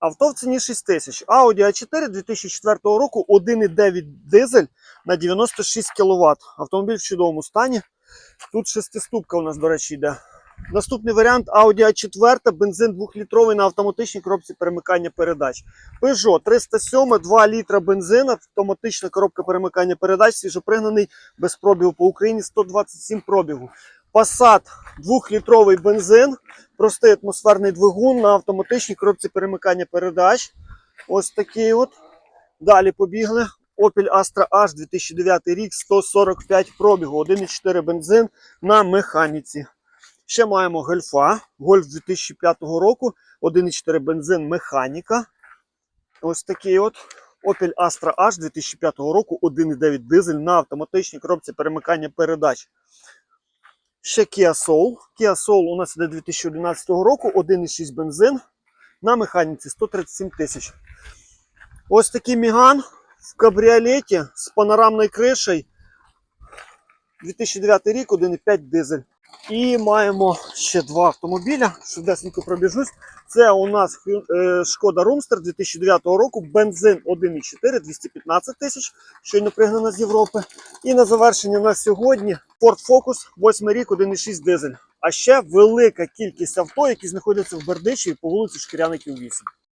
Авто в ціні 6 тисяч. Audi A4 2004 року 1,9 дизель на 96 кВт. Автомобіль в чудовому стані. Тут шестиступка у нас, до речі, йде. Наступний варіант Audi A4, бензин 2-літровий на автоматичній коробці перемикання передач. Peugeot 307, 2 літра бензин, автоматична коробка перемикання передач, свіжопригнаний без пробігу по Україні 127 пробігу. Passat 2-літровий бензин, простий атмосферний двигун на автоматичній коробці перемикання передач. Ось такий от. Далі побігли. Opel Astra H 2009 рік, 145 пробігу, 1,4 бензин на механіці. Ще маємо гольфа. Гольф 2005 року, 1,4 бензин механіка. Ось такий от. Opel Astra H 2005 року, 1,9 дизель на автоматичній коробці перемикання передач. Ще Kia Soul. Kia Soul у нас іде 2011 року, 1,6 бензин на механіці 137 тисяч. Ось такий Міган в кабріолеті з панорамною кришею. 2009 рік, 1,5 дизель. І маємо ще два автомобіля. Швидесенько пробіжусь. Це у нас е, Шкода Румстер 2009 року, бензин 1,4, 215 тисяч, щойно пригнана з Європи. І на завершення на сьогодні Ford Focus 8 рік, 1,6 дизель. А ще велика кількість авто, які знаходяться в Бердичеві по вулиці Шкіряників 8.